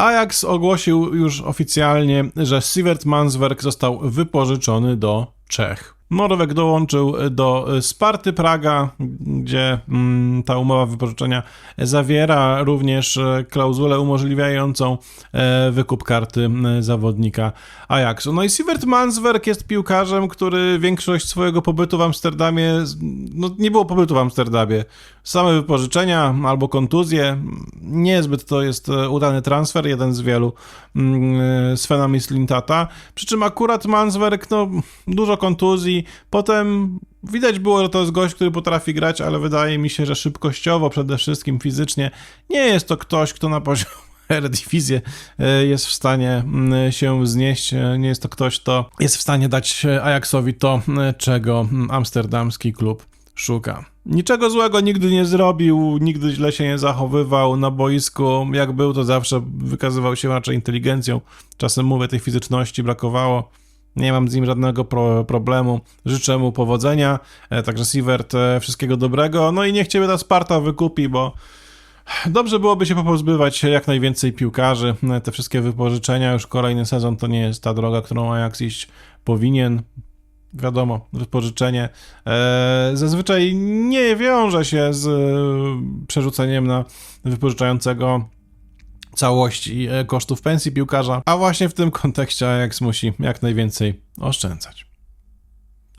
Ajax ogłosił już oficjalnie, że Sivert Manswerk został wypożyczony do Czech. Norweg dołączył do Sparty Praga, gdzie mm, ta umowa wypożyczenia zawiera również e, klauzulę umożliwiającą e, wykup karty e, zawodnika Ajaxu. No i Sivert Manswerk jest piłkarzem, który większość swojego pobytu w Amsterdamie, no nie było pobytu w Amsterdamie, same wypożyczenia albo kontuzje, niezbyt to jest e, udany transfer, jeden z wielu e, Svena Mislintata, przy czym akurat Manswerk, no dużo kontuzji, potem widać było, że to jest gość, który potrafi grać, ale wydaje mi się, że szybkościowo, przede wszystkim fizycznie, nie jest to ktoś, kto na poziomie Eredivisie jest w stanie mm, się wznieść. E, Nie jest to ktoś, kto jest w stanie dać Ajaxowi to, e, czego mm, amsterdamski klub szuka. Niczego złego nigdy nie zrobił, nigdy źle się nie zachowywał na boisku. Jak był, to zawsze wykazywał się raczej inteligencją. Czasem mówię, tej fizyczności brakowało. Nie mam z nim żadnego pro, problemu. Życzę mu powodzenia. E, Także Sievert, e, wszystkiego dobrego. No i niech ciebie ta Sparta wykupi, bo Dobrze byłoby się popozbywać jak najwięcej piłkarzy. Te wszystkie wypożyczenia, już kolejny sezon to nie jest ta droga, którą Ajax iść powinien. Wiadomo, wypożyczenie e, zazwyczaj nie wiąże się z e, przerzuceniem na wypożyczającego całości e, kosztów pensji piłkarza, a właśnie w tym kontekście Ajax musi jak najwięcej oszczędzać.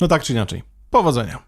No tak czy inaczej, powodzenia.